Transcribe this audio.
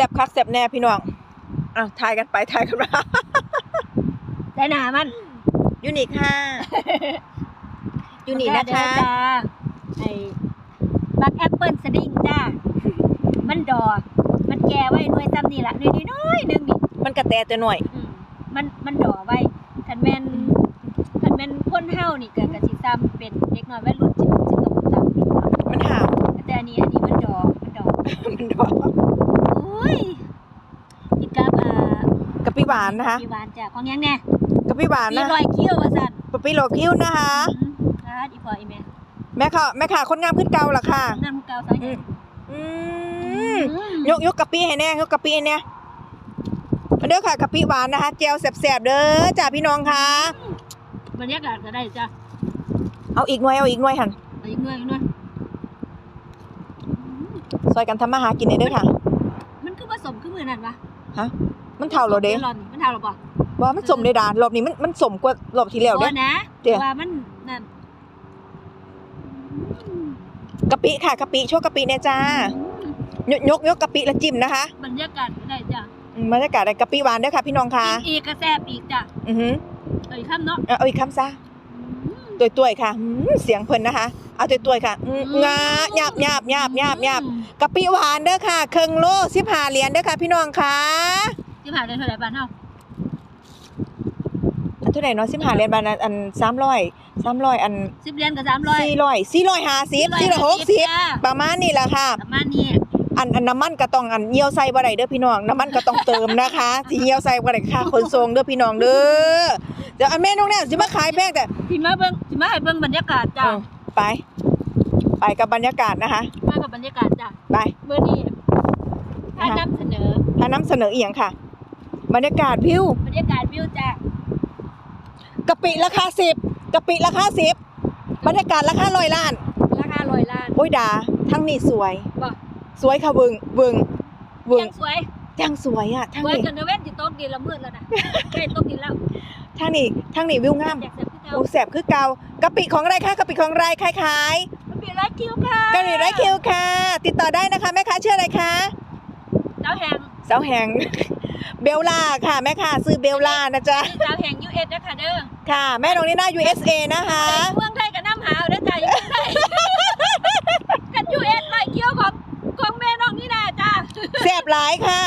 ซ่บคักแซ่บแน่พี่น้องอะทายกันไปทายกันมาแต่หนามันยูนิคค่ะยูนิคนะคะจ้าไอ้บักแอปเปิลสดิ้งจ้า มันดอกมันแก่ไว้หน่วยซ้ำนี่ละหน่วยน้อยๆหนึงนี่มันกระแตตัวหน่อยอืมมันมันดอกไว้คันแม่นคันแม่นคนเฮานี่ก็กะสิซ้ำเป็นเด็กน้อยวัยรุ่นสิสิก็บ่ซ้ำมันห่าวแต่อันนี้อันนี้มันดอกมันดอกมันดอก โอ้ยกินกับอ่ากะปิหวานนะคะพี่หวานจ้ะของยังแน่กะปิหวานมีนะรอยเขี้ยวว่าซั่นกะปิโลคิ้วนะคะอืมอ่าอีพออีแม่แม่ค่ะแม่ค่ะคนงามขึ้นเก่าล่ะค่ะ น้ำเกาซอยอืใหญ่มอืมยกยกกะปิให้แน่ยกกะปิให้แน่มาเด้อค่ะกะปิหวานนะคะเจลแสบๆเด้อจ้าพี่น้องค่ะ บรรยากาศก็ได้จ้ะเอาอีกหน่วยเอาอีกหน่วยหันเอาอีกหน่อยอีกหน่อยซอยกันทำมาหากินเด้อค่ะ มันคือผสมคือมือนั่นวะฮะ มันเท่าเราเด้มลอนมันเท่าเราบ่ว่ามันสมเด้ดารอบนี้มันมันสมกว่ารอบที่แล้วเด้บ่นะเดี๋ยวว่ามันนั่นกะปิค่ะกะปิโชว์กะปิเนี่ยจ้ายกยกยกกะปิแล้วจิ้มนะคะบรรยากาศก็ได้จ้ะอืมบรรยากาศในกะปิหวานเด้อค่ะพี่น้องค่ะกินอีกก็แซ่บอีกจ้ะอือหือเอ้ยคำเนาะเอาเอาอีกคำซะตัวยๆค่ะอืมเสียงเพิ่นนะคะ เอาตัวยๆค่ะอืมงาหยาบหยาบหยาบหยาบหยาบกะปิหวานเด้อค่ะครึ่งโล15เหรียญเด้อค่ะ พี่น้องค่ะ ที่ผ่านได้เท่าไหร่บ้านเฮาอันเท่าไหร่เนาะ15เหรียญบาทอันอัน300 300อัน10เหรียญกับ300 400 450 460ประมาณนี้แหละค่ะประมาณนี้อันอันน้ำมันก็ต้องอันเหี่ยวใส่บ่ได้เด้อพี่น้องน้ำมันก็ต้องเติมนะคะสิเหี่ยวใส่บ่ได้ค่าขนส่งเด้อพี่น้องเด้อเดี๋ยวอันแม่น้องแนวสิมาขายแพงแต่สิมาเบิ่งสิมาให้เบิ่งบรรยากาศจ้ะเออไป ไปกับบรรยากาศนะคะมากับบรรยากาศจ้ะไปมื้อนี้ถ้านำเสนอถ้านำเสนออีหยังค่ะ บรรยากาศวิวบรรยากาศวิวจ้ะกะปิราคา10กะปิราคา10บรรยากาศราคาร้อยล้านราคาร้อยล้านโอ้ยดาทั้งนี้สวย บ่สวยค่ะเวิงเวิงเวิงยังสวยยังสวยอะทั้งสวยนี้จนเว้นสิตกดินละมืดแล้วนะใกล้ตกดินแล้วทั้งนี้ทั้งนี้วิวงามอยากเสร็จคือเก่าโอ้แสบคือเก่ากะปิของอะไรคะกะปิของอะไรขายขายมันเป็นไรคิวค่ะกะหรี่ไร้คิวค่ะ ติดต่อได้นะคะแม่ค้าชื่ออะไรคะ เจ้าแห่งสาวแห่ง เบลล่าค่ะแม่ค้าซื้อเบลล่านะจ๊ะชื่อเจ้าแห่ง US นะคะเด้อค่ะ แม่น้องนี่น่า USA นะคะเมืองไทยกับน้ำหาวเด้อจ้าอยู่เมืองไทยกับ US ไรคิวของของแม่น้องนี่นาจ้าแสบหลายค่ะ